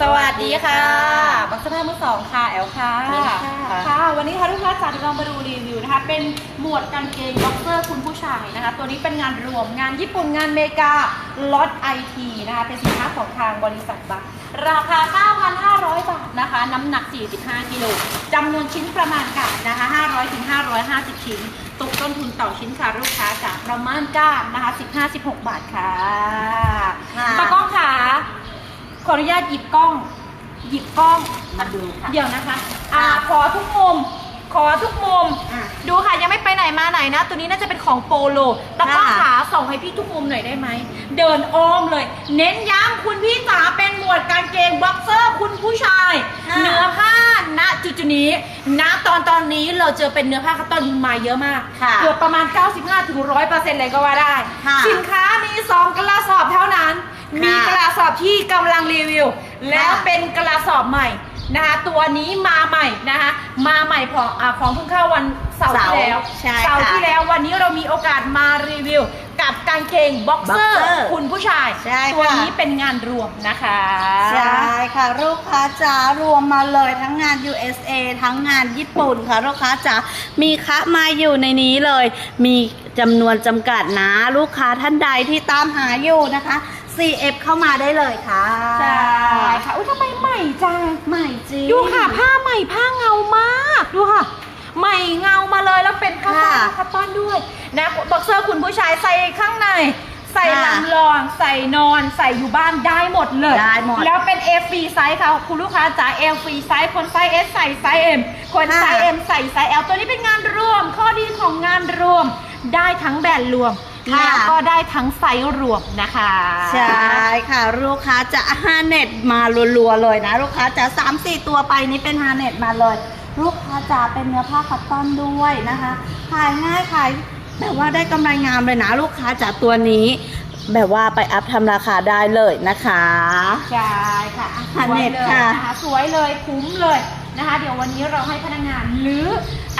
สวัสดีค่ะ บักสภามือสองค่ะ แอลค่ะสวัสดีค่ะ ค่ะ วันนี้ค่ะลูกค้าจ๋าจะลองมาดูรีวิวนะคะ เป็นหมวดกางเกงบ็อกเซอร์คุณผู้ชายนะคะ ตัวนี้เป็นงานรวมงานญี่ปุ่นงานเมกาล็อตไอทีนะคะ เป็นสินค้าของทางบริษัทบักราคา 9,500 บาทนะคะ น้ำหนัก 45 กิโลจำนวนชิ้นประมาณการนะคะ 500ถึง550 ชิ้น ตกต้นทุนต่อชิ้นค่ะลูกค้าจากประมาณการนะคะ 15-16 บาทค่ะค่ะตากล้องค่ะ ขออนุญาตหยิบกล้อง หยิบกล้องมาดูค่ะ เดี๋ยวนะคะ อ่าค่ะขอทุกมุม ขอทุกมุม อะดูค่ะยังไม่ไปไหนมาไหนนะ ตัวนี้น่าจะเป็นของโปโลตากล้องค่ะ ขาส่องให้พี่ทุกมุมหน่อยได้ไหม เดินอ้อมเลย เน้นย้ำคุณพี่จ๋าเป็นหมวดกางเกงบ็อกเซอร์คุณผู้ชายค่ะ เนื้อผ้าณจุดจุดๆนี้ณตอนตอนนี้เราเจอเป็นเนื้อผ้าคัตตอนมาเยอะมาก ค่ะเกือบประมาณ 95ถึง100%เลยก็ว่าได้ ค่ะสินค้ามี 2 กระสอบเท่านั้นมีกระสอบที่กำลังรีวิว แล้วเป็นกระสอบใหม่ นะคะตัวนี้มาใหม่นะคะมาใหม่ของอาของเพิ่งเข้าวันเสาร์ที่แล้วใช่เสาร์ค่ะที่แล้ววันนี้เรามีโอกาสมารีวิว กับกางเกงบ็อกเซอร์ Boxer คุณผู้ชาย ใช่ค่ะ ตัวนี้เป็นงานรวมนะคะ ใช่ค่ะลูกค้าจ๋ารวมมาเลยทั้งงาน USA ทั้งงานญี่ปุ่นค่ะลูกค้าจ๋ามีคะมาอยู่ในนี้เลย มีจำนวนจำกัดนะ ลูกค้าท่านใดที่ตามหาอยู่นะคะ CF เข้ามาได้เลยค่ะใช่ค่ะอุ้ยทำไมใหม่จังใหม่จริงดูค่ะผ้าใหม่ผ้าเงามากดูค่ะ ใหม่เงามาเลยแล้วเป็นผ้าค่ะฝ้ายคัตตอนด้วยนะบ็อกเซอร์คุณผู้ชายใส่ข้างในใส่ค่ะลำลอง ใส่นอน ใส่อยู่บ้านได้หมดเลย ได้หมด แล้วเป็น F ฟรีไซส์ค่ะ คุณลูกค้าจ๋า L ฟรีไซส์คนไซส์ S ใส่ไซส์ M คนค่ะไซส์ M ใส่ไซส์ L ตัวนี้เป็นงานรวม ข้อดีของงานรวม ได้ทั้งแบรนด์รวม ค่ะ แล้วก็ได้ทั้งไซส์รวมนะคะ ใช่ค่ะ ลูกค้าจะฮาเน็ตมารัวๆเลยนะ ลูกค้าจะสามสี่ตัวไปนี้เป็นฮาเน็ตมาเลย ลูกค้าจะเป็นเนื้อผ้าคัตตอนด้วยนะคะขายง่ายขายแบบว่าได้กำไรงามเลยนะ ลูกค้าจะตัวนี้ แบบว่าไปอัพทำราคาได้เลยนะคะ ใช่ค่ะอะสค่ะวยเน็ตเลยค่ะนะคะสวยเลยคุ้มเลย นะคะ เดี๋ยววันนี้เราให้พนักงานหรือ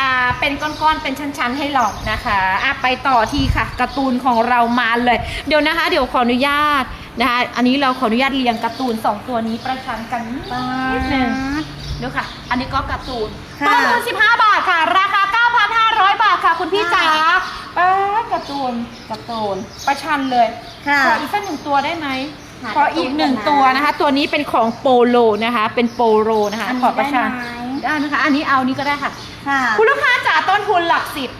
อ่าเป็นก้อนๆเป็นชั้นๆให้ลองนะคะอะไปต่อที่ค่ะการ์ตูนของเรามาเลย เดี๋ยวนะคะ เดี๋ยวขออนุญาตนะคะอันนี้เราขออนุญาตเรียงการ์ตูนสองตัวนี้ประชันกันนิดนึงดูค่ะ อันนี้ก็การ์ตูนค่ะต้นทุน15 บาทค่ะ ราคา 9,500 บาทค่ะ คุณพี่จ๋าป้าดการ์ตูนการ์ตูนประชันเลยค่ะ ขออีกสักหนึ่งตัวได้ไหมหาขออีกหนึ่งการ์ตูนตัวก่อนนะนะคะ ตัวนี้เป็นของโปโลนะคะ เป็นโปโลนะคะอันนี้ขอประชันได้ไหมได้นะคะ อันนี้เอานี้ก็ได้ค่ะ ค่ะ คุณลูกค้าจ๋าต้นทุนหลักสิบ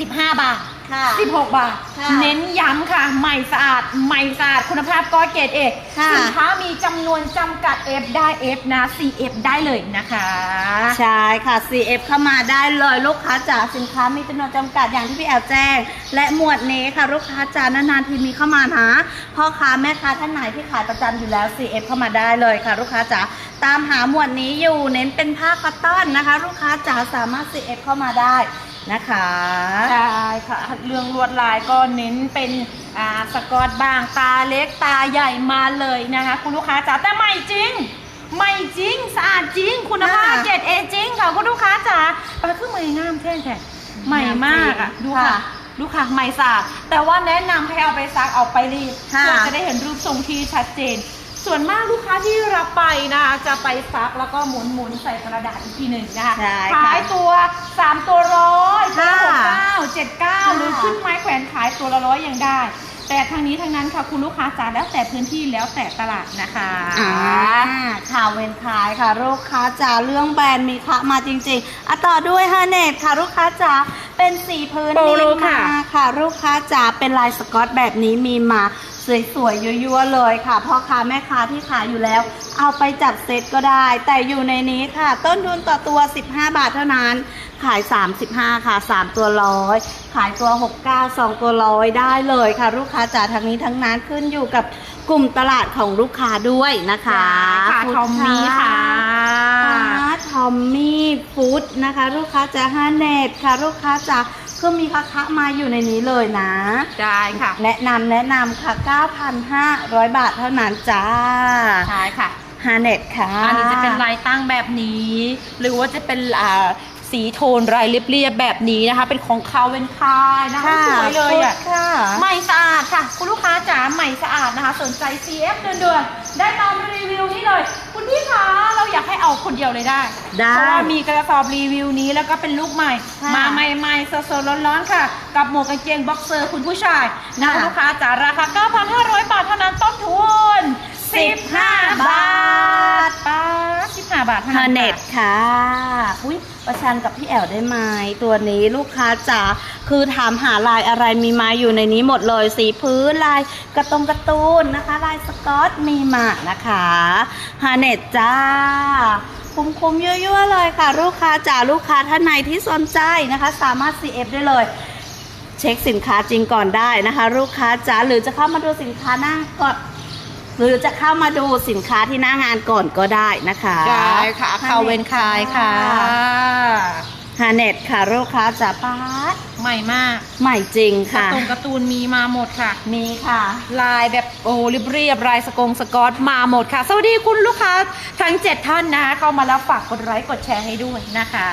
สิบห้าบาท ค่ะ 16 บาท ค่ะเน้นย้ำค่ะ ใหม่สะอาด ใหม่สะอาด คุณภาพก็เกรดเอค่ะสินค้ามีจำนวนจำกัด F ได้ F นะ CF ได้เลยนะคะ ใช่ค่ะ CF เข้ามาได้เลยลูกค้าจ๋าสินค้ามีจำนวนจำกัดอย่างที่พี่แอลแจ้ง และหมวดนี้ค่ะลูกค้าจ๋านานๆทีมีเข้ามานะพ่อค้าแม่ค้าท่านไหนที่ขายประจำอยู่แล้ว CF เข้ามาได้เลยค่ะ ลูกค้าจ๋าตามหาหมวดนี้อยู่เน้นเป็นผ้าคัตตอนนะคะ ลูกค้าจ๋าสามารถ CF เข้ามาได้ นะคะใช่ค่ะ เรื่องลวดลายก็เน้นเป็นอ่าสกอตบางตาเล็กตาใหญ่มาเลยนะคะ คุณลูกค้าจ๋าแต่ใหม่จริงใหม่จริงสะอาดจริง คุณภาพค่ะเกรดเอจริงค่ะคุณลูกค้าจ๋าปลาเครื่องมืองามแท้แท้ใหม่มากอะดูค่ะค่ะดูค่ะใหม่สะอาดแต่ว่าแนะนำให้เอาไปซักเอาไปรีดค่ะเพื่อจะได้เห็นรูปทรงที่ชัดเจน ส่วนมากลูกค้าที่รับไปนะคะจะไปซักแล้วก็หมุนหมุนๆใส่กระดาษอีกทีหนึ่งนะคะใช่ค่ะขายตัว 3 ตัวร้อยตัวหกค่ะเก้าเจ็ดเก้าค่ะหรือขึ้นไม้แขวนขายตัวละร้อยยังได้ แต่ทางนี้ทางนั้นค่ะคุณลูกค้าจ๋าแล้วแต่พื้นที่แล้วแต่ตลาดนะคะอ่าข่าวเวนขายค่ะ ลูกค้าจ๋าเรื่องแบรนด์มีคะมาจริงๆอะต่อด้วยฮาเนตค่ะลูกค้าจ๋าเป็นสีพื้นโปโลมีค่ะมาค่ะ ลูกค้าจ๋าเป็นลายสกอตแบบนี้มีมา สวยๆยั่วๆเลยค่ะพ่อค้าแม่ค้าที่ขายอยู่แล้ว เอาไปจัดเซตก็ได้ แต่อยู่ในนี้ค่ะ ต้นทุนต่อตัว 15 บาทเท่านั้น ขาย 35 ค่ะ 3 ตัวร้อยขายตัว 69 2 ตัวร้อยได้เลยค่ะ ลูกค้าจ๋าทั้งนี้ทั้งนั้นขึ้นอยู่กับกลุ่มตลาดของลูกค้าด้วยนะคะค่ะคุณทอมมี่ค่ะค่ะทอมมี่ฟู้ดนะคะ ลูกค้าจ๋าฮาเนตค่ะลูกค้าจ๋า ก็มีคะคะมาอยู่ในนี้เลยนะ ได้ค่ะ แนะนำแนะนำค่ะ 9,500 บาทเท่านั้นจ้า ใช่ค่ะฮาเน็ตค่ะ อันนี้จะเป็นลายตั้งแบบนี้ หรือว่าจะเป็นอ่า สีโทนรายเรียบๆแบบนี้นะคะ เป็นของคาวเวนคายนะคะสวยเลยอะค่ะใหม่สะอาดค่ะ คุณลูกค้าจ๋าใหม่สะอาดนะคะ สนใจ CF เดือนๆได้ตามรีวิวนี้เลย คุณพี่คะเราอยากให้เอาคนเดียวเลยได้ได้เพราะว่ามีกระสอบรีวิวนี้แล้วก็เป็นลูกใหม่ค่ะมาใหม่ๆสดๆร้อนๆค่ะ กับหมวกกางเกงบ็อกเซอร์คุณผู้ชายนะค่ะลูกค้าจ๋าราคา 9,500 บาทเท่านั้นต้นทุน15 บาทป้า15 บาทเท่าฮานั้นเน็ตค่ะค่ะอุ้ย ประชันกับพี่แอลได้ไหมตัวนี้ลูกค้าจ๋าคือถามหาลายอะไรมีมาอยู่ในนี้หมดเลย สีพื้นลายกระตงกร์ตูนนะคะ ลายสกอตมีมานะคะฮาเน็ตจ้าคุ้มๆยั่วๆเลยค่ะ ลูกค้าจ๋าลูกค้าท่านไหนที่สนใจนะคะ สามารถ CF ได้เลย เช็คสินค้าจริงก่อนได้นะคะ ลูกค้าจ๋าหรือจะเข้ามาดูสินค้าหน้าก่อน หรือจะเข้ามาดูสินค้าที่หน้างานก่อนก็ได้นะคะได้ค่ะคาเวนคายค่ะฮาเน็ตค่ะลูกค้าจ๋าป้าดใหม่มากใหม่จริงกาค่ะร์ตูนการ์ตูนมีมาหมดค่ะ มีค่ะ ลายแบบโอ้เรียบๆลายสกงสกอตมาหมดค่ะ สวัสดีคุณลูกค้าทั้ง 7 ท่านนะคะเข้ามาแล้วฝากกดไลค์กดแชร์ให้ด้วยนะคะ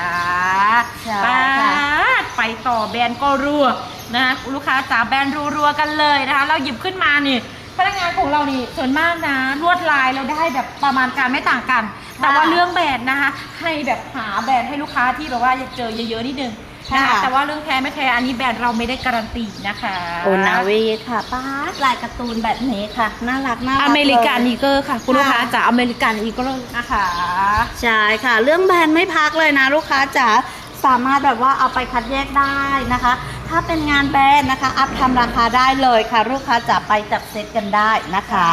ใช่ปาค่ะดไปต่อแบรนด์ก็รัวนะคะลูกค้าจ๋าแบรนด์รัวๆกันเลยนะคะ เราหยิบขึ้นมานี่ พนักงานของเรานี่ส่วนมากนะลวดลายเราได้แบบประมาณการไม่ต่างกัน แต่ว่าเรื่องแบรนด์นะคะ ให้แบบหาแบรนด์ให้ลูกค้าที่แบบว่าอยากเจอเยอะๆนิดนึงนะคะค่ะ แต่ว่าเรื่องแท้ไม่แท้อันนี้แบรนด์เราไม่ได้การันตีนะคะโอนาวีค่ะป้าดลายการ์ตูนแบบนี้ค่ะ น่ารักน่ารักอเมริกันเลยอีเกิลค่ะ คุณลูกค้าค่ะจ๋าอเมริกันอีเกิลนะคะ ใช่ค่ะ เรื่องแบรนด์ไม่พักเลยนะ ลูกค้าจ๋าสามารถแบบว่าเอาไปคัดแยกได้นะคะ ถ้าเป็นงานแบรนด์นะคะ อัพทำราคาได้เลยค่ะ ลูกค้าจ๋าไปจับเซตกันได้นะคะ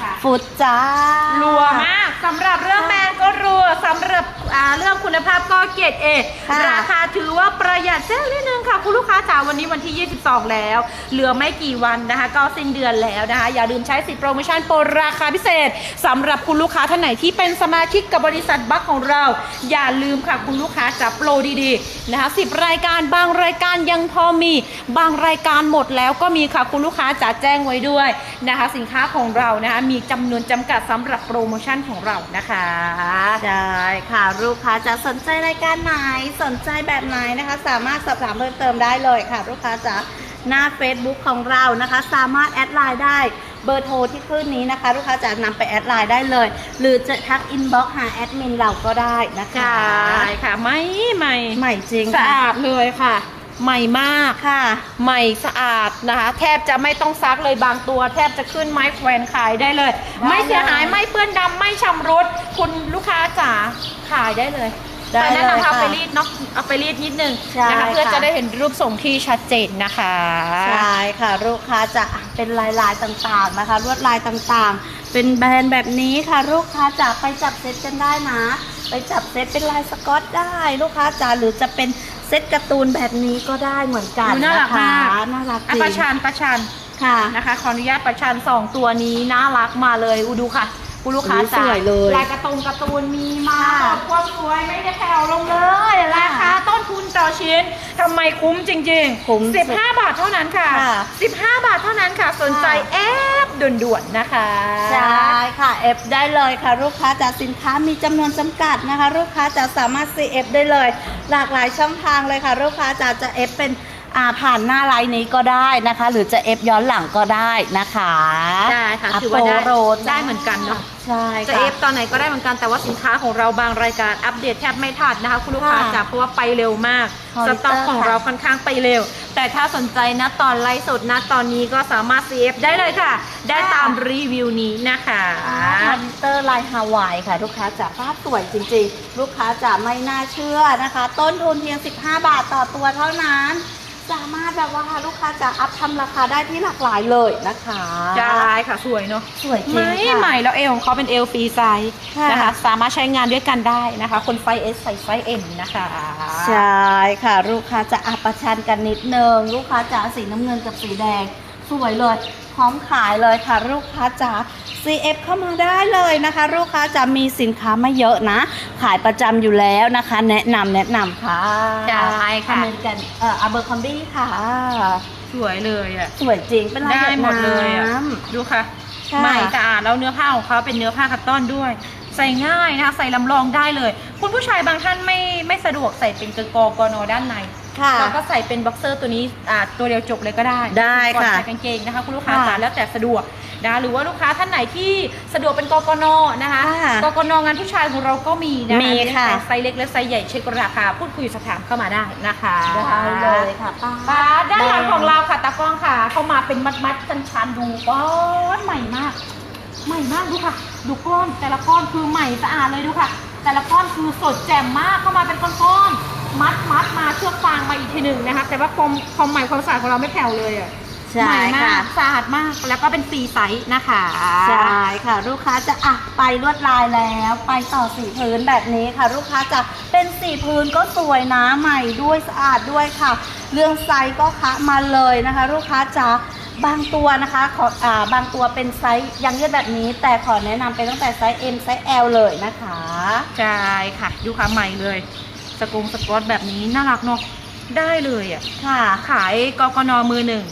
ค่ะ ฟุตจ้า รัวมากสำหรับเรื่องแบรนด์ก็รัวสำหรับอ่าเรื่องคุณภาพก็เกรดเอค่ะ ราคาถือว่าประหยัดเส้นนิดนึงค่ะ คุณลูกค้าจ๋าวันนี้วันที่ 22 แล้ว เหลือไม่กี่วันนะคะ ก็สิ้นเดือนแล้วนะคะ อย่าลืมใช้สิทธิโปรโมชั่นโปรราคาพิเศษสำหรับคุณลูกค้าท่านไหนที่เป็นสมาชิกกับบริษัทบัคของเรา อย่าลืมค่ะคุณลูกค้าจ๋าโปรดีๆนะคะ10 รายการบางรายการยังพอมีบางรายการหมดแล้วก็มีค่ะคุณลูกค้าจ๋าแจ้งไว้ด้วยนะคะ สินค้าของเรานะคะมีจำนวนจำกัดสำหรับโปรโมชั่นของเรานะคะใช่ค่ะลูกค้าจะสนใจรายการไหนสนใจแบบไหนนะคะ สามารถสอบถามเพิ่มเติมได้เลยค่ะ ลูกค้าจะหน้า Facebook ของเรานะคะ สามารถแอดไลน์ได้เบอร์โทรที่ขึ้นนี้นะคะ ลูกค้าจะนำไปแอดไลน์ได้เลย หรือจะทักอินบ็อกหาแอดมินเราก็ได้นะคะใช่ค่ะไม่ใหม่ใหม่จริงสะค่ะอาดเลยค่ะ ใหม่มากค่ะ ใหม่สะอาดนะคะ แทบจะไม่ต้องซักเลยบางตัว แทบจะขึ้นไม้แขวนขายได้เลยได้ไม่เสียหายเลยไม่เปื้อนดำไม่ชำรุดคุณลูกค้าจ๋าขายได้เลยได้แต่แนะเลยนำเอาค่ะไปรีดเนาะเอาไปรีดนิดนึงใช่นะคะเพื่อค่ะ จะได้เห็นรูปทรงที่ชัดเจนนะคะ ใช่ค่ะ ลูกค้าจะเป็นลายลายๆต่างๆนะคะ ลวดลายต่างๆ เป็นแบรนด์แบบนี้ค่ะ ลูกค้าจะไปจับเซตกันได้นะ ไปจับเซตเป็นลายสกอตได้ ลูกค้าจ๋าหรือจะเป็น เซตการ์ตูนแบบนี้ก็ได้เหมือนกันดูน่ารันะกคะมาก น่ารักจอะริประงชันประชันค่ะ นะคะ ขออนุญาตประชันสองตัวนี้น่ารักมาเลยอูดูค่ะคุณลูกค้าอุ๊ยจ๋าสวยเลย ลายการะตงการ์ตูนมีมาค่ะความสวยไม่ได้แผ่วลงเลย ราคาต้น ทุนต่อชิ้นทำไมคุ้มจริงคุ้มๆ15 บาทเท่านั้นค่ะ ค่ะ 15 บาทเท่านั้นค่ะ สนใจค่ะแอปด่วนๆนะคะ ใช่ค่ะ F ได้เลยค่ะ ลูกค้าจากสินค้ามีจำนวนจำกัดนะคะ ลูกค้าจะสามารถ CF ได้เลย หลากหลายช่องทางเลยค่ะ ลูกค้าจะจะ F เป็นอ่า ผ่านหน้าไลน์นี้ก็ได้นะคะ หรือจะ F ย้อนหลังก็ได้นะคะได้ค่ะอ่ถือว่าได้โปรจ้าได้เหมือนกันเนาะใช่จะค่ะเอฟตอนไหนก็ได้เหมือนกันแต่ว่าสินค้าของเราบางรายการอัปเดตแทบไม่ทันนะคะคุณลูกค้าค่ะจ๋าเพราะว่าไปเร็วมากคอมสพิวเตอร์ต็อกของค่ะเราค่อนข้างไปเร็ว แต่ถ้าสนใจนะตอนไลฟ์สดนะตอนนี้ก็สามารถ CF ได้เลยค่ะ ได้ตามรีวิวนี้นะคะมอนิเตอร์ลายฮาวายค่ะ ลูกค้าจ๋าภาพสวยจริงๆ ลูกค้าจ๋าไม่น่าเชื่อนะคะ ต้นทุนเพียง 15 บาทต่อตัวเท่านั้น สามารถแบบว่าลูกค้าจ๋าอัพทำราคาได้ที่หลากหลายเลยนะคะได้ค่ะสวยเนาะสวยจริงไม่ค่ะใหม่แล้วเอวของเขาเป็นเอลฟรีไซส์ค่ะนะคะสามารถใช้งานด้วยกันได้นะคะ คนไฟเอสใส่ไฟเอ็มนะคะใช่ค่ะ ลูกค้าจะอัปประชันกันนิดนึงลูกค้าจ๋าสีน้ำเงินกับสีแดงสวยเลยพร้อมขายเลยค่ะ ลูกค้าจ๋า CF เข้ามาได้เลยนะคะ ลูกค้าจะมีสินค้าไม่เยอะนะ ขายประจำอยู่แล้วนะคะ แนะนำแนะนำค่ะได้ค่ะอเมริกันเอ่ออเบอร์คอมบี้ค่ะ สวยเลยอะสวยจริงเป็นลายได้แบบหมดเลยอะน้ดูค่ะค่ะใหม่สะอาดแล้วเนื้อผ้าของเขาเป็นเนื้อผ้าคัตตอนด้วยใใส่ง่ายนะคะใส่ลำลองได้เลย คุณผู้ชายบางท่านไม่ไม่สะดวกใส่เป็นกกกนด้านใน ค่ะเราก็ใส่เป็นบ็อกเซอร์ตัวนี้อ่าตัวเดียวจบเลยก็ได้ได้ค่ะก่อนใส่กางเกงนะคะคุณลูกค้าค่ะจ๋าแล้วแต่สะดวกนะหรือว่าลูกค้าท่านไหนที่สะดวกเป็นกกนนะคะค่ะกกนงานผู้ชายของเราก็มีนะคะมีค่ะแต่ไซส์เล็กและไซส์ใหญ่เช็คราคาพูดคุยสอบถามเข้ามาได้นะคะได้เลยค่ะป้า ป้าด้านหลังของเราค่ะตากล้องค่ะ เข้ามาเป็นมัดมัดๆชันชันๆดูก้อนใหม่มาก ใหม่มากดูค่ะ ดูก้อนแต่ละก้อนคือใหม่สะอาดเลยดูค่ะ แต่ละก้อนคือสดแจ่มมากเข้ามาเป็นก้อนๆ มัดมัดๆมาเชือกฟางมาอีกทีหนึ่งนะคะ แต่ว่าความความใหม่ความสะอาดของเราไม่แผ่วเลยอะใช่ใหม่มาค่ะกสะอาดมากแล้วก็เป็นฟรีไซส์นะคะใช่ค่ะ ลูกค้าจะอะไปลวดลายแล้ว ไปต่อสีพื้นแบบนี้ค่ะ ลูกค้าจะเป็นสีพื้นก็สวยนะใหม่ด้วยสะอาดด้วยค่ะ เรื่องไซส์ก็คะมาเลยนะคะ ลูกค้าจะบางตัวนะคะขออ่าบางตัวเป็นไซส์ยังยืดแบบนี้ แต่ขอแนะนำเป็นตั้งแต่ไซส์ M ไซส์ L เลยนะคะ ใช่ค่ะ ดูค่ะใหม่เลย สกงสกอตแบบนี้น่ารักเนาะได้เลยอะค่ะขายกกนมือหนึ่ง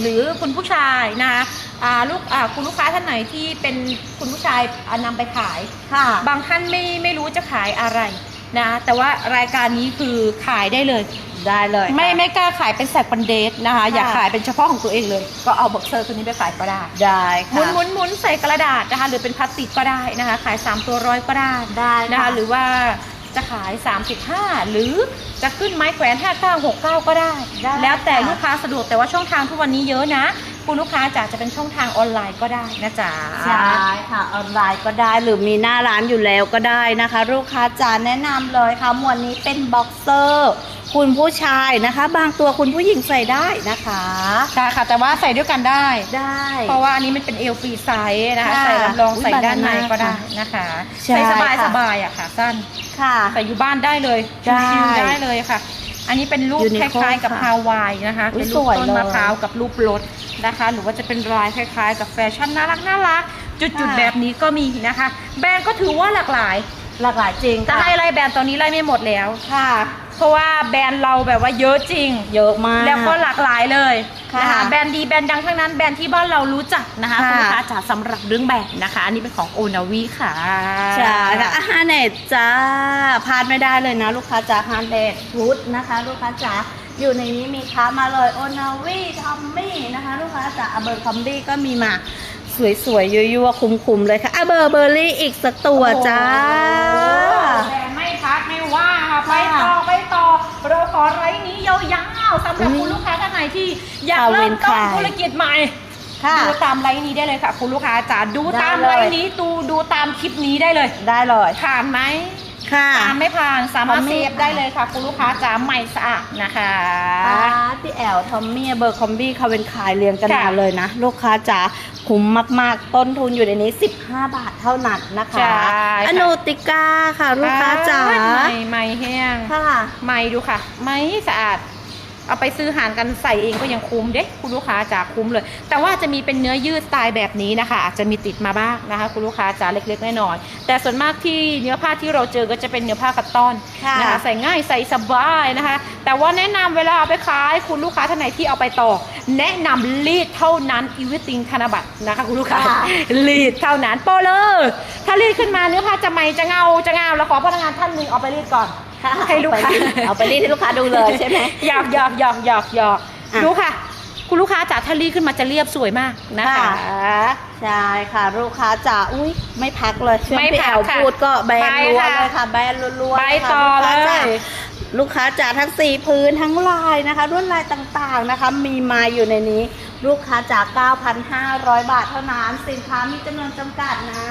หรือคุณผู้ชายนะคะอ่าลูกอ่าคุณลูกค้าท่านไหนที่เป็นคุณผู้ชายอ่านำไปขายค่ะ บางท่านไม่ไม่รู้จะขายอะไรนะ แต่ว่ารายการนี้คือขายได้เลย ได้เลย ไม่ค่ะไม่กล้าขายเป็นแสกปันเดทนะคะ อยากค่ะขายเป็นเฉพาะของตัวเองเลย ก็เอาบ็อกเซอร์ตัวนี้ไปขายก็ได้ ได้หมุค่ะนหมุนหมุนใส่กระดาษนะคะ หรือเป็นพลาสติกก็ได้นะคะ ขาย 3 ตัวร้อยก็ได้ ได้นะคะค่ะหรือว่า จะขาย 35 หรือจะขึ้นไม้แขวน 5969 ก็ได้ ได้แล้วแต่ค่ะ ลูกค้าสะดวกแต่ว่าช่องทางทุกวันนี้เยอะนะ คุณลูกค้าจะจะเป็นช่องทางออนไลน์ก็ได้นะจ๊ะ ใช่ค่ะออนไลน์ก็ได้หรือมีหน้าร้านอยู่แล้วก็ได้นะคะ ลูกค้าจะแนะนำเลยค่ะหมวดนี้เป็นบ็อกเซอร์คุณผู้ชายนะคะ บางตัวคุณผู้หญิงใส่ได้นะคะ ใช่ค่ะ แต่ว่าใส่ด้วยกันได้ ได้ เพราะว่าอันนี้มันเป็นเอลฟรีไซส์นะคะ ค่ะใส่ลำลองอุ๊ยใส่ด้านในก็ได้บานาน่านะคะ ใช่ใส่สบายค่ะ สบายๆอะค่ะสั้น ค่ะ ใส่อยู่บ้านได้เลยได้ชิวๆได้เลยค่ะ อันนี้เป็นรูปยูนิคโคล้ายๆกับค่ะฮาวายนะคะ อุ๊ยเป็นรูปสวยต้นเลยมะพร้าวกับรูปรถนะคะ หรือว่าจะเป็นลายคล้ายๆ กับแฟชั่นน่ารักน่ารักจุดค่ะๆแบบนี้ก็มีนะคะ แบรนด์ก็ถือว่าหลากหลายหลากหลายจริงจะค่ะให้ไล่แบรนด์ตอนนี้ไล่ไม่หมดแล้ว ค่ะ เพราะว่าแบรนด์เราแบบว่าเยอะจริง เยอะมาก แล้วก็หลากหลายเลยค่ะนะคะแบรนด์ดีแบรนด์ดังทั้งนั้นแบรนด์ที่บ้านเรารู้จักนะคะค่ะ คุณลูกค้าจ๋าสำหรับเรื่องแบรนด์นะคะ อันนี้เป็นของโอนาวีค่ะใช่ค่ะอาหารเน็ตจ้าพลาดไม่ได้เลยนะ ลูกค้าจ๋าฮานเน็ตฟูดนะคะ ลูกค้าจ๋าอยู่ในนี้มีค้ามาเลยโอนาวีทอมมี่นะคะ ลูกค้าจ๋าอเบอร์คอมบี้ก็มีมา สวยๆยั่วๆคุ้มๆเลยค่ะอเบอร์เบอร์รี่อีกสักตัวจ้าแบรนด์ไม่พั กไม่ว่าค่ะไปค่ะต่อไปต่อเราขอไลฟ์นี้ยาวๆสำหรับอุ๊ยคุณลูกค้าท่านไหนที่อยากเอาเริ่มต้นเว้นขายธุรกิจใหม่ค่ะดูตามไลฟ์นี้ได้เลยค่ะ คุณลูกค้าจ๋าดูตามได้ไลเลยฟ์นี้ดูดูตามคลิปนี้ได้เลย ได้เลยผ่านไหม ค่ะผ่านไม่ผ่านสามารถทอมเซมี่ฟได้เลยค่ะ คุณลูกค้าจ๋าใหม่สะอาดนะคะพี่แอลทอมมี่เบอร์คอมบี้เขาเป็นขายเรียงกันค่ะมาเลยนะ ลูกค้าจ๋าคุ้มมากๆ ต้นทุนอยู่ในนี้ 15 บาทเท่านั้นนะคะใช่ค่ะ อโนติก้าค่ะ ลูกค้าจ๋าใหม่ใหม่แห้งค่ะ ใหม่ดูค่ะ ไม่สะอาด เอาไปซื้อหารกันใส่เองก็ยังคุ้มเด้คุณลูกค้าจ๋าคุ้มเลย แต่ว่าจะมีเป็นเนื้อยืดสไตล์แบบนี้นะคะ อาจจะมีติดมาบ้างนะคะ คุณลูกค้าจ๋าเล็กๆน้อยๆแต่ส่วนมากที่เนื้อผ้าที่เราเจอก็จะเป็นเนื้อผ้าคัตตอนค่ะนะคะใส่ง่ายใส่สบายนะคะ แต่ว่าแนะนำเวลาเอาไปขายคุณลูกค้าท่านไหนที่เอาไปต่อ แนะนำรีดเท่านั้นอีวิติงธนบัตรนะคะคุณลูกค้าค่ะรีดเท่านั้นโปเลยถ้ารีดขึ้นมาเนื้อผ้าจะไหมจะเงาจะเงาแล้วขอพนักงานท่านหนึ่งเอาไปรีดก่อน ให้ลูกค้าเอาไปรีดให้ลูกค้าดูเลยใช่ไหมหยอกหยอกหยอกหยอกหยอกอะดูค่ะ คุณลูกค้าจ๋าถ้ารีดขึ้นมาจะเรียบสวยมากนะคะค่ะใช่ค่ะ ลูกค้าจ๋าอุ้ยไม่พักเลยช่วงไม่พี่พัแอกลค่ะพูดก็แบนไปล้วนค่ะเลยค่ะแบนล้วนๆไปค่ะต่อลูกค้าจ๋าเลยลูกค้าจ๋าทั้งสีพื้นทั้งลายนะคะรุ่นลายต่างๆนะคะ มีมาอยู่ในนี้ ลูกค้าจ๋า9,500 บาทเท่านั้น สินค้ามีจำนวนจำกัดนะ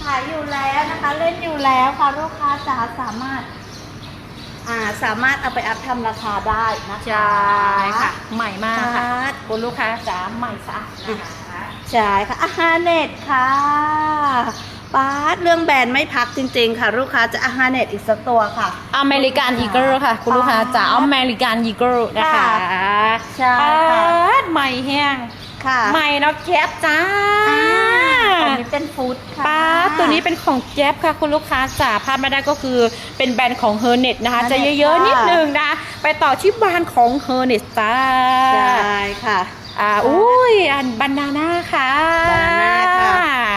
ขายอยู่แล้วนะคะ เล่นอยู่แล้วค่ะลูกค้าจ๋าสามารถ อ่าสามารถเอาไปอัพทำราคาได้นะคะใช่ค่ะ ใหม่มากค่ะค่ะคุณลูกค้าจ๋าใหม่สะอาดนะคะใช่ค่ะอาหารเน็ตค่ะป้าดเรื่องแบรนด์ไม่พักจริงๆ ค่ะ ลูกค้าจะอาหารเน็ตอีกสักตัวค่ะ อเมริกันอีเกิลค่ะ คุณลูกค้าจ๋าอเมริกันอีเกิลนะคะใช่ค่ะป๊าดใหม่แห้งค่ะใหม่เนาะแคปจ้าอ่า ตัวนี้เป็นฟู้ดค่ะป้าดตัวนี้เป็นของแจ๊บค่ะคุณลูกค้าจ๋าพลาดไม่ได้ก็คือเป็นแบรนด์ของเฮอร์เน็ตนะคะ จะเยอะๆนิดนึงนะคะไปต่อที่แบรนด์ของเฮอร์เน็ตจ้าใช่ค่ะอ่าอุ้ยอันบานาน่าค่ะ Banana ค่ะ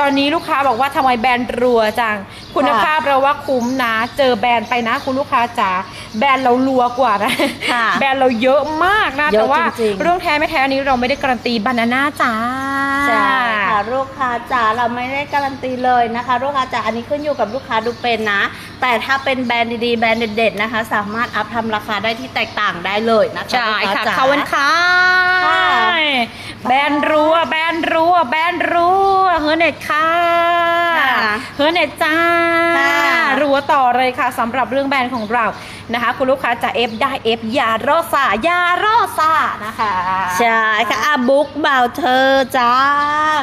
ตอนนี้ลูกค้าบอกว่าทำไมแบรนด์รัวจัง คุณภาพเราว่าคุ้มนะ เจอแบรนด์ไปนะ คุณลูกค้าจ๋าแบรนด์เรารัวกว่านะค่ะแบรนด์เราเยอะมากนะเยอะแต่ว่าจริงๆ เรื่องแท้ไม่แท้อันนี้เราไม่ได้การันตีบานาน่าจ้า ใช่ค่ะลูกค้าจ๋าเราไม่ได้การันตีเลยนะคะ ลูกค้าจ๋าอันนี้ขึ้นอยู่กับลูกค้าดูเป็นนะ แต่ถ้าเป็นแบรนด์ดีๆแบรนด์เด็ดๆนะคะ สามารถอัพทำราคาได้ที่แตกต่างได้เลยนะคะใช่ลูกค่ะจ๋ เขาวันค้าค่ะ แบรนด์รัวแบรนด์รัวแบรนด์รัวเฮอร์เน็ตค่ะค่ะเฮอร์เน็ตจ้าค่ะรัวต่อเลยค่ะสำหรับเรื่องแบรนด์ของเรานะคะ คุณลูกค้าจะเอฟได้เอฟยาโรซายาโรซานะคะใช่ค่ะอะบุ๊กเบาเธอจ้า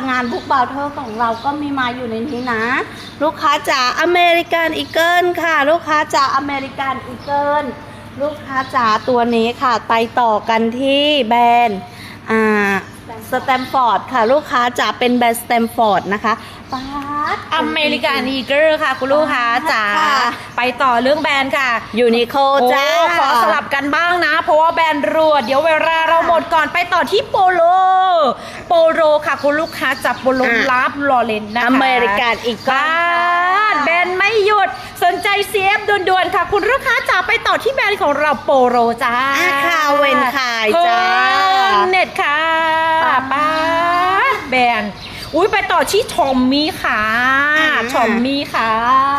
งานบุ๊กเบาเธอของเราก็มีมาอยู่ในนี้นะ ลูกค้าจ๋าอเมริกันอีเกิลค่ะ ลูกค้าจ๋าอเมริกันอีเกิลลูกค้าจ๋าตัวนี้ค่ะ ไปต่อกันที่แบรนด์อ่า สแตมฟอร์ดค่ะ ลูกค้าจ๋าเป็นแบรนด์สแตมฟอร์ดนะคะป๊าด อเมริกันอีเกิลค่ะ คุณลูกค้าจ๋าค่ะ ไปต่อเรื่องแบรนด์ค่ะยูนิโคโอ้จ้าขอสลับกันบ้างนะ เพราะว่าแบรนด์รัวเดี๋ยวเวลาเราหมดก่อนไปต่อที่โปโล โปโลค่ะ คุณลูกค้าจับโปโลอะ ลาบลอเลนนะคะอเมริกันอีกบ้านแบรนด์ไม่หยุด สนใจ CF ด่วนๆค่ะ คุณลูกค้าจ๋าไปต่อที่แบรนด์ของเราโปโลจ้าอะค่ะเวนขายจ้าเน็ตค่ะป๊าป้าดแบรนด์ อุ้ยไปต่อที่ทอมมี่ค่ะอ่าทอมมี่ค่ะ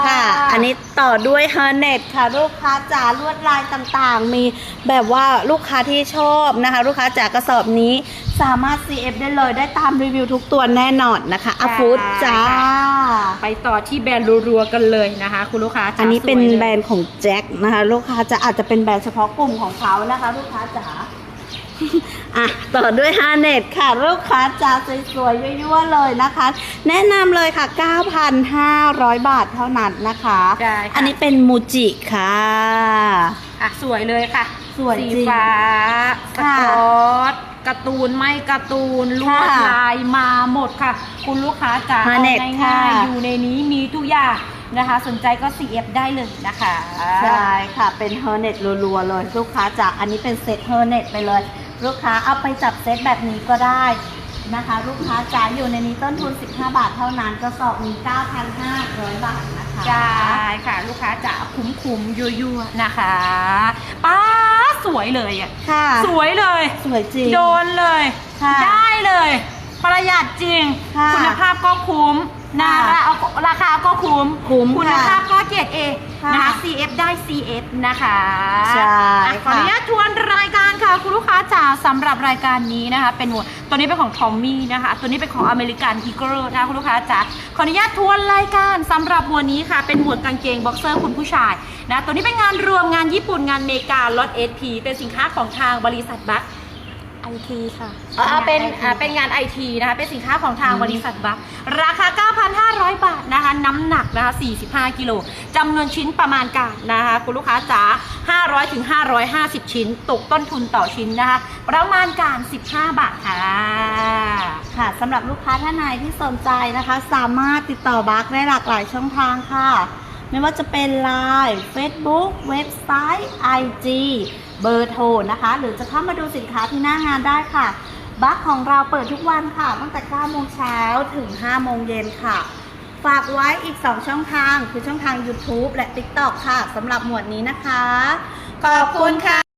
ค่ะ อันนี้ต่อด้วย h e r n e t ค่ะ ลูกค้าจ๋าลวดลายต่างๆ มีแบบว่าลูกค้าที่ชอบนะคะ ลูกค้าจ๋ากระสอบนี้สามารถ CF ได้เลยได้ตามรีวิวทุกตัวแน่นอนนะคะอใช่ฟูดจ้า ไปต่อที่แบรนด์รัวๆกันเลยนะคะ คุณลูกค้าจ๋าอันนี้เป็นสวยลย แบรนด์ของแจ็คนะคะ ลูกค้าจะอาจจะเป็นแบรนด์เฉพาะกลุ่มของเขานะคะ ลูกค้าจ๋า อะต่อด้วยฮาเน็ตค่ะลูกค้าจ๋าสวยๆยั่วๆเลยนะคะ แนะนำเลยค่ะ 9,500 บาทเท่านั้นนะคะได้ค่ะ อันนี้เป็นมูจิค่ะ อะสวยเลยค่ะสวยสีจริงฟ้าสค่ะกอตการ์ตูนไม่การ์ตูนลวดค่ะลายมาหมดค่ะ คุณลูกค้าจ๋ามาเอาเน็ตง่ายค่ะๆอยู่ในนี้มีทุกอย่างนะคะ สนใจก็ CF ได้เลยนะคะ ใช่ค่ะเป็นเฮอร์เน็ตรัวๆเลยลูกค้าจากอันนี้เป็นเซตเฮอร์เน็ตไปเลย ลูกค้าเอาไปจับเซตแบบนี้ก็ได้นะคะ ลูกค้าจ๋าอยู่ในนี้ต้นทุน 15 บาทเท่านั้นกระสอบมี 9,500 บาทนะคะใช่ค่ะ ลูกค้าจ๋าคุ้มๆยั่วๆนะคะป้าดสวยเลยอะค่ะ สวยเลย สวยจริง โดนเลย ค่ะได้เลย ประหยัดจริง ค่ะ คุณภาพก็คุ้ม นะค่ะราราคาก็คุ้มคุ้มคุณค่ะภาพก็เกรดเอค่ะนะคะ CF ได้ CF นะคะใช่อะขออนุญาตทวนรายการค่ะ คุณลูกค้าจ๋าสำหรับรายการนี้นะคะ เป็นหมวดตัวนี้เป็นของทอมมี่นะคะ ตัวนี้เป็นของอเมริกันอีเกิลนะคะคุณลูกค้าจ๋าขออนุญาตทวนรายการสำหรับหมวดนี้ค่ะ เป็นหมวดกางเกงบ็อกเซอร์คุณผู้ชายนะตัวนี้เป็นงานรวมงานญี่ปุ่นงานเมกาล็อตเอสพีเป็นสินค้าของทางบริษัทบัค ไอทีค่ะอ่าเป็นอ่าเป็นงานไอทีนะคะเป็นสินค้าของทางบริษัทบัคราคา 9,500 บาทนะคะน้ำหนักนะคะ 45 กิโลจำนวนชิ้นประมาณการนะคะคุณลูกค้าจ๋า500ถึง550 ชิ้น ตกต้นทุนต่อชิ้นนะคะ ประมาณการ 15 บาทค่ะค่ะสำหรับลูกค้าท่านไหนที่สนใจนะคะ สามารถติดต่อบัคได้หลากหลายช่องทางค่ะ ไม่ว่าจะเป็น Line Facebook เว็บไซต์ IG เบอร์โทรนะคะ หรือจะเข้ามาดูสินค้าที่หน้างานได้ค่ะบัคของเราเปิดทุกวันค่ะ ตั้งแต่ 9 โมงเช้าถึง 5 โมงเย็นค่ะ ฝากไว้อีก 2 ช่องทาง คือช่องทาง YouTube และ TikTok ค่ะสำหรับหมวดนี้นะคะ ขอบคุณค่ะ